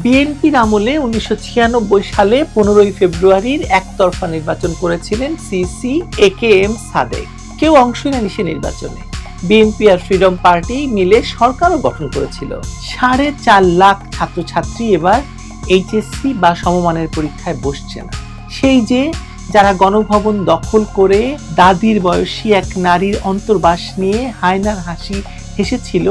বিএনপির আমলে উনিশশো ছিয়ানব্বই সালে পনেরোই ফেব্রুয়ারির একতরফা নির্বাচন করেছিলেন CEC, A K M, Sadek. কেউ অংশই নেয়নি সে নির্বাচনে। বিএনপি আর ফ্রিডম পার্টি মিলে সরকারও গঠন করেছিল। সাড়ে চার লাখ ছাত্রছাত্রী এবার এইচএসসি বা সমমানের পরীক্ষায় বসছে না। সেই যে যারা গণভবন দখল করে দাদির বয়সী এক নারীর অন্তর্বাস নিয়ে হায়নার হাসি হেসেছিল,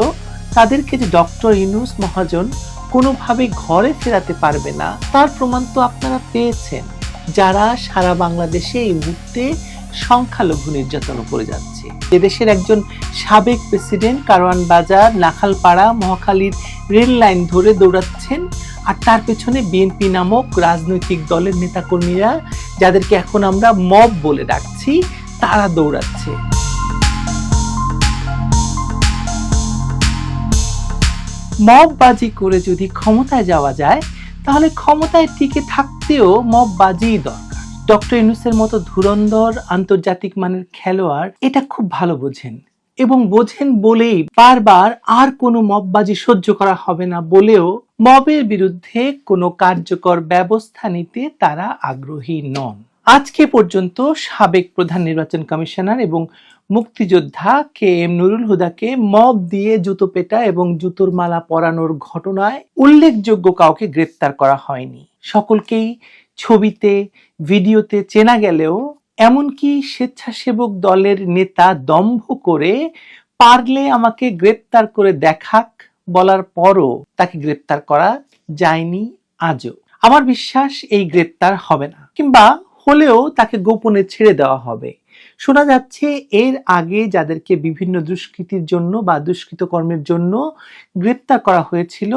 তাদেরকে যে ডক্টর ইনুস মহাজন কোনোভাবে ঘরে ফেরাতে পারবে না, তার প্রমাণ তো আপনারা পেয়েছেন। যারা সারা বাংলাদেশে এই মুহূর্তে সংখ্যালঘু নির্যাতন করে যাচ্ছে। এদেশের একজন সাবেক প্রেসিডেন্ট কারওয়ান বাজার, নাখালপাড়া, মহাখালীর রেল লাইন ধরে দৌড়াচ্ছেন আর তার পেছনে বিএনপি নামক রাজনৈতিক দলের নেতাকর্মীরা, যাদেরকে এখন আমরা মব বলে ডাকছি, তারা দৌড়াচ্ছে। মববাজি করে যদি ক্ষমতায় যাওয়া যায়, তাহলে ক্ষমতায় টিকে থাকতেও মববাজিই দরকার। ডক্টর ইউনুসের মতো ধুরন্ধর আন্তর্জাতিক মানের খেলোয়াড় এটা খুব ভালো বোঝেন। এবং বোঝেন বলেই বারবার আর কোনো মববাজি সহ্য করা হবে না বলেও মবের বিরুদ্ধে কোনো কার্যকর ব্যবস্থা নিতে তারা আগ্রহী নন। আজকে পর্যন্ত সাবেক প্রধান নির্বাচন কমিশনার এবং মুক্তিযোদ্ধা কে এম নুরুল হুদাকে মব দিয়ে জুতো পেটা এবং জুতোর মালা পরানোর ঘটনায় উল্লেখযোগ্য কাউকে গ্রেপ্তার করা হয়নি। সকলকেই ছবিতে, ভিডিওতে চেনা গেলেও এমনকি স্বেচ্ছাসেবক দলের নেতা দম্ভ করে পারলে আমাকে গ্রেপ্তার করে দেখাক বলার পরও তাকে গ্রেপ্তার করা যায়নি আজও। আমার বিশ্বাস এই গ্রেপ্তার হবে না, কিংবা হলেও তাকে গোপনে ছেড়ে দেওয়া হবে। শোনা যাচ্ছে এর আগে যাদেরকে বিভিন্ন দুষ্কৃতির জন্য বা দুষ্কৃত কর্মের জন্য গ্রেপ্তার করা হয়েছিল,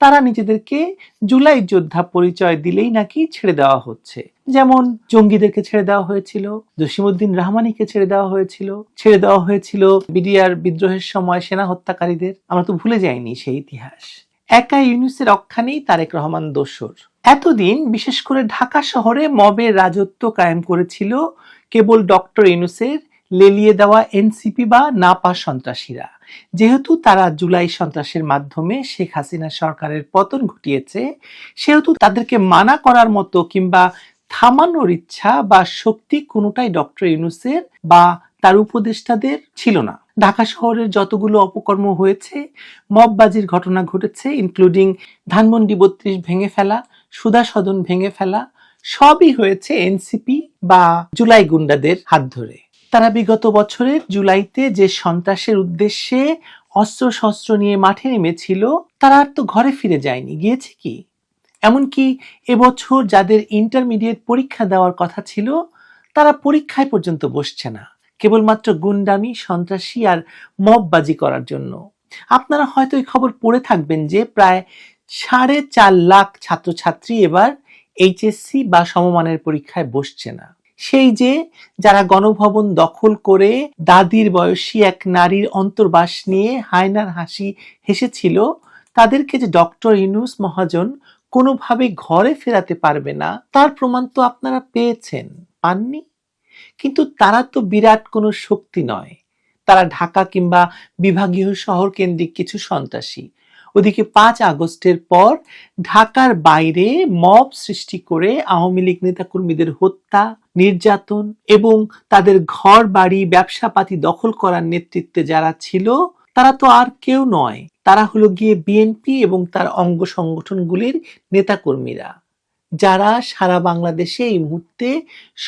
তারা নিজেদেরকে জুলাই যোদ্ধা পরিচয় দিলেই নাকি ছেড়ে দেওয়া হচ্ছে। যেমন জঙ্গিদেরকে ছেড়ে দেওয়া হয়েছিল জসিমুদ্দিন রহমানিকে ছেড়ে দেওয়া হয়েছিল, ছেড়ে দেওয়া হয়েছিল বিডিআর বিদ্রোহের সময় সেনা হত্যাকারীদের। আমরা তো ভুলে যাইনি সেই ইতিহাস। একা ইউনুসের রক্ষা নেই তারেক রহমান দোসর। এতদিন বিশেষ করে ঢাকা শহরে মবের রাজত্ব কায়েম করেছিল কেবল ডক্টর ইউনুসের লেলিয়ে দেওয়া এনসিপি বা নাপা সন্ত্রাসীরা। যেহেতু তারা জুলাই সন্ত্রাসের মাধ্যমে শেখ হাসিনা সরকারের পতন ঘটিয়েছে, সেহেতু তাদেরকে মানা করার মতো কিংবা থামানোর ইচ্ছা বা শক্তি কোনোটাই ডক্টর ইউনুসের বা তার উপদেষ্টাদের ছিল না। ঢাকা শহরের যতগুলো অপকর্ম হয়েছে মববাজির ঘটনা ঘটেছে ইনক্লুডিং ধানমন্ডি বত্রিশ ভেঙে ফেলা সুদা সদন ভেঙে ফেলা, সবই হয়েছে এনসিপি বা জুলাই গুন্ডাদের হাত ধরে। তারা বিগত বছরের জুলাইতে যে সন্ত্রাসের উদ্দেশ্যে অস্ত্র শস্ত্র নিয়ে মাঠে নেমেছিল, তারা আর তো ঘরে ফিরে যায়নি, গিয়েছে কি? এমনকি এবছর যাদের ইন্টারমিডিয়েট পরীক্ষা দেওয়ার কথা ছিল, তারা পরীক্ষায় পর্যন্ত বসছে না। কেবলমাত্র গুন্ডামি, সন্ত্রাসী আর মববাজি করার জন্য। আপনারা হয়তো এই খবর পড়ে থাকবেন যে প্রায় সাড়ে চার লাখ ছাত্রছাত্রী এবার এইচএসসি বা সমমানের পরীক্ষায় বসছে না। সেই যে যারা গণভবন দখল করে দাদির বয়সী এক নারীর অন্তর্বাস নিয়ে হায়নার হাসি হেসেছিল, তাদেরকে যে ডক্টর ইনুস মহাজন কোনোভাবে ঘরে ফেরাতে পারবে না, তার প্রমাণ তো আপনারা পেয়েছেন। পাননি? কিন্তু তারা তো বিরাট কোনো শক্তি নয়। তারা ঢাকা কিংবা বিভাগীয় শহর কেন্দ্রিক কিছু সন্ত্রাসী। ওদিকে পাঁচ আগস্টের পর ঢাকার বাইরে মব সৃষ্টি করে আওয়ামী লীগ নেতাকর্মীদের হত্যা, নির্যাতন এবং তাদের ঘর বাড়ি ব্যবসাপাতি দখল করার নেতৃত্বে যারা ছিল, তারা তো আর কেউ নয়। তারা হলো গিয়ে বিএনপি এবং তার অঙ্গ সংগঠনগুলির নেতাকর্মীরা। যারা সারা বাংলাদেশে এই মুহূর্তে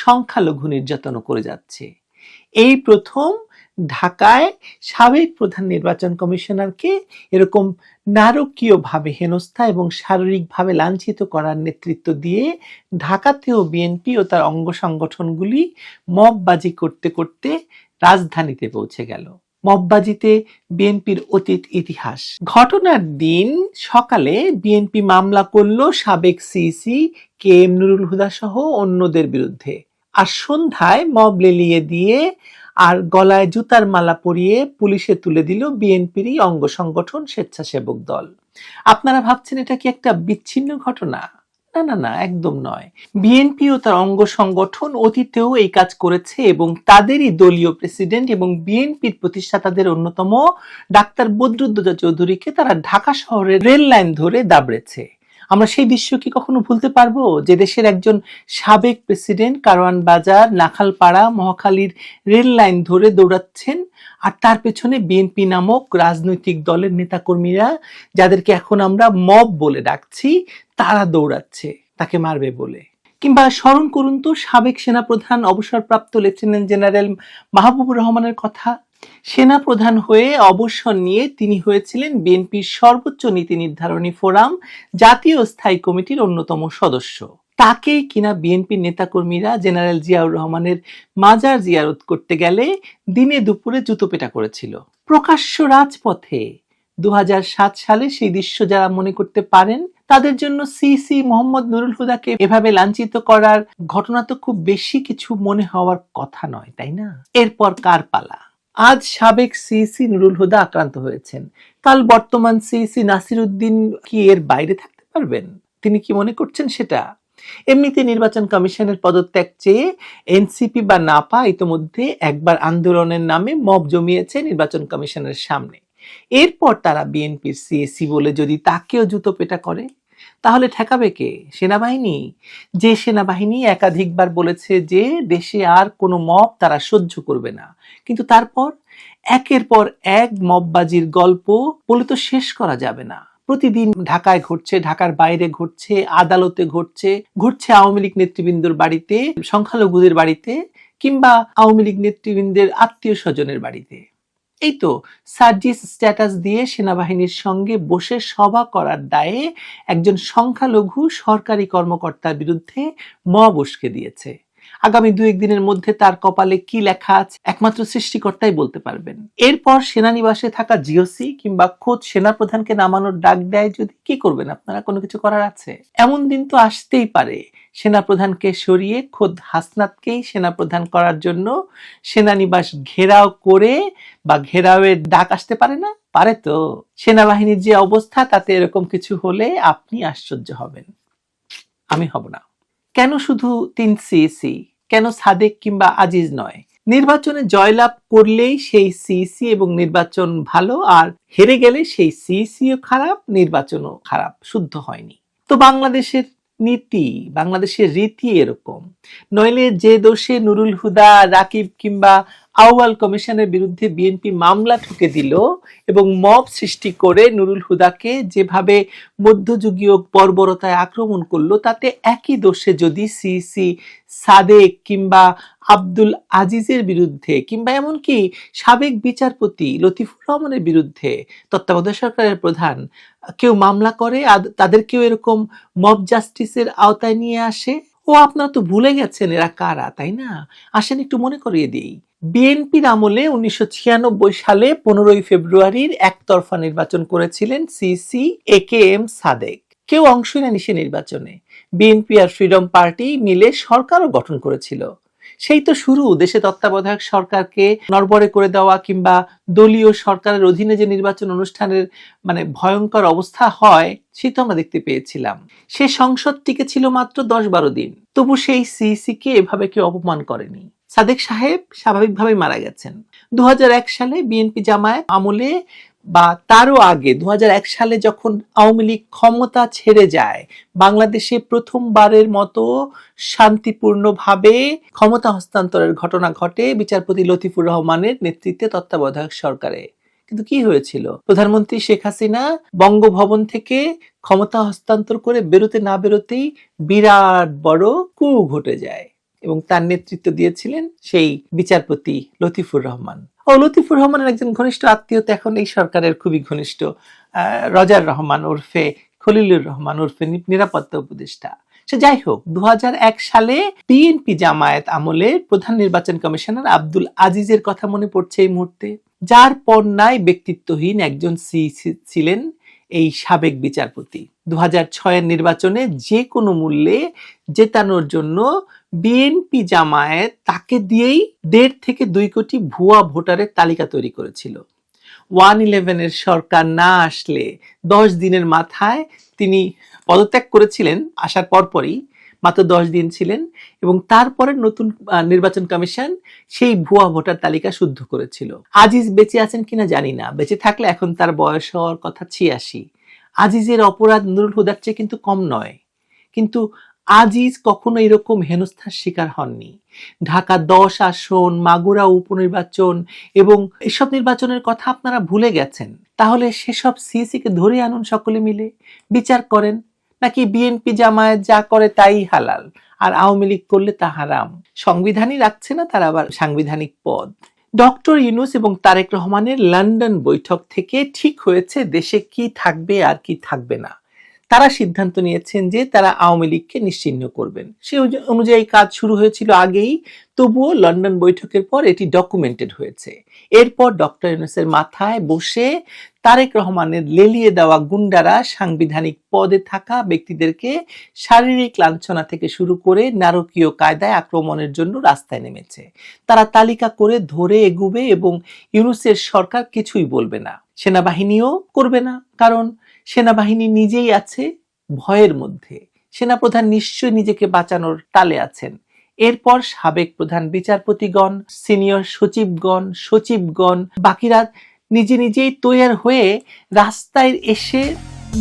সংখ্যালঘু নির্যাতন করে যাচ্ছে। এই প্রথম ঢাকায় সাবেক প্রধান নির্বাচন কমিশনারকে এরকম নারকীয়ভাবে হেনস্থা এবং শারীরিকভাবে লাঞ্ছিত করার নেতৃত্ব দিয়ে ঢাকাতেও বিএনপি ও তার অঙ্গ সংগঠনগুলি মববাজি করতে করতে রাজধানীতে পৌঁছে গেল। মববাজিতে বিএনপির অতীত ইতিহাস। ঘটনার দিন সকালে বিএনপি মামলা করল সাবেক CEC K M Nurul Huda সহ অন্যদের বিরুদ্ধে। আর সন্ধ্যায় মব লেলিয়ে দিয়ে আর গলায় জুতার মালা পরিয়ে পুলিশে তুলে দিল বিএনপিরই অঙ্গ সংগঠন স্বেচ্ছাসেবক দল। আপনারা ভাবছেন এটা কি একটা বিচ্ছিন্ন ঘটনা? না না না, একদম নয়। বিএনপি ও তার অঙ্গ সংগঠন অতীতেও এই কাজ করেছে এবং তাদেরই দলীয় প্রেসিডেন্ট এবং বিএনপির প্রতিষ্ঠাতাদের অন্যতম ডাক্তার বদরুদ্দোজা চৌধুরীকে তারা ঢাকা শহরের রেল লাইন ধরে দাবড়েছে। আমরা সেই দৃশ্য কি কখনো ভুলতে পারব? যে দেশের একজন সাবেক প্রেসিডেন্ট কারওয়ান বাজার, নাখালপাড়া, মহাখালীর রেল লাইন ধরে দৌড়াচ্ছেন আর তার পেছনে বিএনপি নামক রাজনৈতিক দলের নেতাকর্মীরা, যাদেরকে এখন আমরা মব বলে ডাকছি তারা দৌড়াচ্ছে, তাকে মারবে বলে। কিংবা স্মরণ করুন তো, সাবেক সেনাপ্রধান, অবসরপ্রাপ্ত লেফটেন্যান্ট জেনারেল মাহবুবুর রহমানের কথা। সেনাপ্রধান হয়ে অবসর নিয়ে তিনি হয়েছিলেন বিএনপির সর্বোচ্চ নীতি নির্ধারণী ফোরাম, জাতীয় স্থায়ী কমিটির অন্যতম সদস্য। তাকেই কিনা বিএনপির নেতাকর্মীরা জেনারেল জিয়াউর রহমানের মাজার জিয়ারত করতে গেলে দিনে দুপুরে জুতোপেটা করেছিল। প্রকাশ্য রাজপথে দু হাজার সাত সালে সেই দৃশ্য যারা মনে করতে পারেন তাদের জন্য সিসি মোহাম্মদ নুরুল হুদাকে এভাবে লাঞ্ছিত করার ঘটনা তো খুব বেশি কিছু মনে হওয়ার কথা নয়, তাই না? এরপর কার পালা আজ সাবেক সিসি নুরুল হুদা আক্রান্ত হয়েছেন। কাল বর্তমান সিসি নাসির উদ্দিন কি এর বাইরে থাকতে পারবেন? তিনি কি মনে করছেন সেটা? এমনিতে নির্বাচন কমিশনের পদত্যাগ চেয়ে এনসিপি বা নাপা ইতোমধ্যে একবার আন্দোলনের নামে মব জমিয়েছে নির্বাচন কমিশনের সামনে। এরপর তারা বিএনপির সিএসি বলে যদি তাকেও জুতো পেটা করে। তাহলে ঠেকাবে কে? সেনাবাহিনী? যে সেনাবাহিনী একাধিকবার বলেছে যে দেশে আর কোনো মব তারা সহ্য করবে না। কিন্তু তারপর একের পর এক মববাজির গল্প বলে তো শেষ করা যাবে না। প্রতিদিন ঢাকায় ঘটছে, ঢাকার বাইরে ঘটছে, আদালতে ঘটছে ঘটছে আওয়ামী লীগ নেতৃবৃন্দর বাড়িতে, সংখ্যালঘুদের বাড়িতে কিংবা আওয়ামী লীগ নেতৃবৃন্দের আত্মীয় স্বজনের বাড়িতে। এই তো সার্জিস স্ট্যাটাস দিয়ে সেনাবাহিনীর সঙ্গে বসে সভা করার দায়ে একজন সংখ্যালঘু সরকারি কর্মকর্তার বিরুদ্ধে মব উস্কে দিয়েছে। আগামী দু একদিনের মধ্যে তার কপালে কি লেখা আছে একমাত্র সৃষ্টিকর্তাই বলতে পারবেন। এরপর সেনানিবাসে থাকা জিওসি কিংবা খোদ সেনাপ্রধানকে নামানোর ডাক দেয় যদি, কি করবেন আপনারা? কোনো কিছু করার আছে? এমন দিন তো আসতেই পারে। সেনাপ্রধানকে সরিয়ে খোদ হাসনাতকেই সেনাপ্রধান করার জন্য সেনানিবাস ঘেরাও করে বা ঘেরাওয়ের ডাক আসতে পারে না? পারে তো। সেনাবাহিনীর যে অবস্থা, তাতে এরকম কিছু হলে আপনি আশ্চর্য হবেন। আমি হব না। কেন শুধু তিন সিএসি কেন সাদেক কিংবা আজিজ নয়? নির্বাচনে জয়লাভ করলেই সেই সিইসি এবং নির্বাচন ভালো, আর হেরে গেলে সেই সিইসিও খারাপ, নির্বাচনও খারাপ, শুদ্ধ হয়নি। তো বাংলাদেশের নীতি, বাংলাদেশের রীতি এরকম। নইলে যে দোষে নুরুল হুদা, রাকিব কিংবা আউয়াল কমিশনের বিরুদ্ধে বিএনপি মামলা ঠুকে দিল এবং মব সৃষ্টি করে নুরুল হুদাকে যেভাবে মধ্যযুগীয় বর্বরতায় আক্রমণ করল, তাতে একই দোষে যদি সিসি, সাদেক কিংবা আব্দুল আজিজের বিরুদ্ধে কিংবা এমনকি সাবেক বিচারপতি লতিফুর রহমানের বিরুদ্ধে তত্ত্বাবধায়ক সরকারের প্রধান কেউ মামলা করে তাদেরকেও এরকম মব জাস্টিসের আওতায় নিয়ে আসে? ও আপনারা তো ভুলে গেছেন এরা কারা, তাই না? আসেন একটু মনে করিয়ে দিই। বিএনপির আমলে উনিশশো ছিয়ানব্বই সালে পনেরোই ফেব্রুয়ারির একতরফা নির্বাচন করেছিলেন CEC A K M Sadek. কেউ অংশ নেয়নি সে নির্বাচনে। বিএনপি আর ফ্রিডম পার্টি মিলে সরকারও গঠন করেছিল। সেই তো শুরু, দেশে তত্ত্বাবধায়ক সরকারকে নড়বড়ে করে দেওয়া কিংবা দলীয় সরকারের অধীনে যে নির্বাচন অনুষ্ঠানের মানে ভয়ঙ্কর অবস্থা হয়, সে তো আমরা দেখতে পেয়েছিলাম। সে সংসদ টিকে ছিল মাত্র দশ বারো দিন। তবু সেই সিইসি কে এভাবে কেউ অপমান করেনি। সাদেক সাহেব স্বাভাবিকভাবে মারা গেছেন। দু হাজার এক সালে বিএনপি জামায়াত আমলে বা তারও আগে দুহাজার এক সালে যখন আওয়ামী লীগ ক্ষমতা ছেড়ে যায়, বাংলাদেশে প্রথমবারের মতো শান্তিপূর্ণভাবে ক্ষমতা হস্তান্তরের ঘটনা ঘটে বিচারপতি লতিফুর রহমানের নেতৃত্বে তত্ত্বাবধায়ক সরকারে। কিন্তু কি হয়েছিল? প্রধানমন্ত্রী শেখ হাসিনা বঙ্গভবন থেকে ক্ষমতা হস্তান্তর করে বেরোতে না বেরোতেই বিরাট বড় কু ঘটে যায়। এবং তার নেতৃত্ব দিয়েছিলেন সেই বিচারপতি লতিফুর রহমান। ও লতিফুর রহমানের একজন ঘনিষ্ঠ আত্মীয় তো এখন এই সরকারের খুবই ঘনিষ্ঠ রজার রহমান ওরফে খলিলুর রহমান ওরফে নিরাপত্তা উপদেষ্টা। সে যাই হোক দু হাজার এক সালে বিএনপি জামায়াত আমলে প্রধান নির্বাচন কমিশনার আব্দুল আজিজের কথা মনে পড়ছে এই মুহূর্তে। যার পর নাই ব্যক্তিত্বহীন একজন সি ছিলেন এই সাবেক বিচারপতি। দু ছয়ের নির্বাচনে যে কোনো মূল্যে জেতানোর জন্য বিএনপি জামায়াত তাকে দিয়েই দেড় থেকে দুই কোটি ভুয়া ভোটারের তালিকা তৈরি করেছিল। ওয়ান ইলেভেনের সরকার না আসলে দশ দিনের মাথায় তিনি পদত্যাগ করেছিলেন, আসার পরপরই মাত্র দশ দিন ছিলেন এবং তারপরে নতুন নির্বাচন কমিশন সেই ভুয়া ভোটার তালিকা শুদ্ধ করেছিল। আজিজ বেঁচে আছেন কিনা জানি না। বেঁচে থাকলে এখন তার বয়স হওয়ার কথা ছিয়াশি। আজিজের অপরাধ নুরুল হুদার চেয়ে কিন্তু কম নয়। কিন্তু আজিজ কখনো এরকম হেনস্থার শিকার হননি। ঢাকা দশ আসন, মাগুরা উপনির্বাচন এবং এসব নির্বাচনের কথা আপনারা ভুলে গেছেন। তাহলে সেসব সিএসি কে ধরে আনুন সকলে মিলে। বিচার করেন। নাকি বিএনপি জামায়াত যা করে তাই হালাল? আর আওয়ামী লীগ করলে তা হারাম। সংবিধানই রাখছে না, তার আবার সাংবিধানিক পদ। ডক্টর ইউনুস এবং তারেক রহমানের লন্ডন বৈঠক থেকে ঠিক হয়েছে দেশে কি থাকবে আর কি থাকবে না। তারা সিদ্ধান্ত নিয়েছেন যে তারা আওয়ামী লীগকে নিশ্চিহ্ন করবেন। সে অনুযায়ী কাজ শুরু হয়েছিল আগেই, তবুও লন্ডন বৈঠকের পর এটি ডকুমেন্টেড হয়েছে। এরপর ডক্টর ইউনুসের মাথায় বসে তারেক রহমানের লেলিয়ে দেওয়া গুন্ডারা সাংবিধানিক পদে থাকা ব্যক্তিদেরকে শারীরিক লাঞ্ছনা থেকে শুরু করে নারকীয় কায়দায় আক্রমণের জন্য রাস্তায় নেমেছে। তারা তালিকা করে ধরে এগুবে এবং ইউনুসের সরকার কিছুই বলবে না। সেনাবাহিনীও করবে না, কারণ সেনাবাহিনী নিজেই আছে ভয়ের মধ্যে। সেনাপ্রধান নিশ্চয়ই নিজেকে বাঁচানোর তালে আছেন। এরপর সাবেক প্রধান বিচারপতিগণ, সিনিয়র সচিবগণ সচিবগণ, বাকিরা নিজে নিজেই তৈয়ার হয়ে রাস্তায় এসে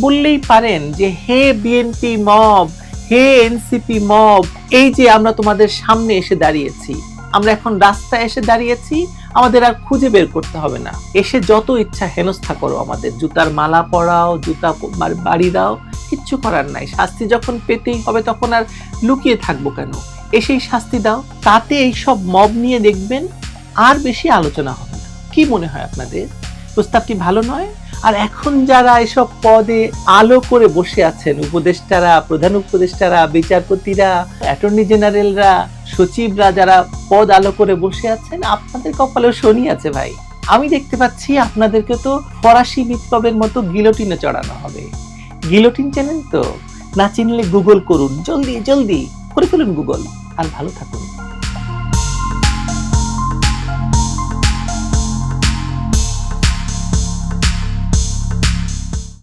বললেই পারেন যে, হে বিএনপি মব হে এনসিপি মব এই যে আমরা তোমাদের সামনে এসে দাঁড়িয়েছি। আমরা এখন রাস্তায় এসে দাঁড়িয়েছি, আমাদের আর খুঁজে বের করতে হবে না। এসে যত ইচ্ছা হেনস্থা করো আমাদের। জুতার মালা পরাও, জুতা বাড়ি দাও কিচ্ছু করার নাই। শাস্তি যখন পেতেই হবে তখন আর লুকিয়ে থাকব কেন? এসেই শাস্তি দাও। তাতে এইসব মব নিয়ে দেখবেন আর বেশি আলোচনা হবে না। কি মনে হয় আপনাদের? প্রস্তাবটি ভালো নয়? আর এখন যারা এসব পদে আলো করে বসে আছেন, উপদেষ্টারা, প্রধান উপদেষ্টারা, বিচারপতিরা, অ্যাটর্নি জেনারেলরা, সচিবরা যারা পদ আলো করে বসে আছেন, আপনাদের কপালেও শনি আছে ভাই। আমি দেখতে পাচ্ছি আপনাদেরকে তো ফরাসি বিপ্লবের মতো গিলোটিনে চড়ানো হবে। গিলোটিন চেনেন তো? না চিনলে গুগল করুন। জলদি জলদি, করে ফেলুন গুগল। আর ভালো থাকুন।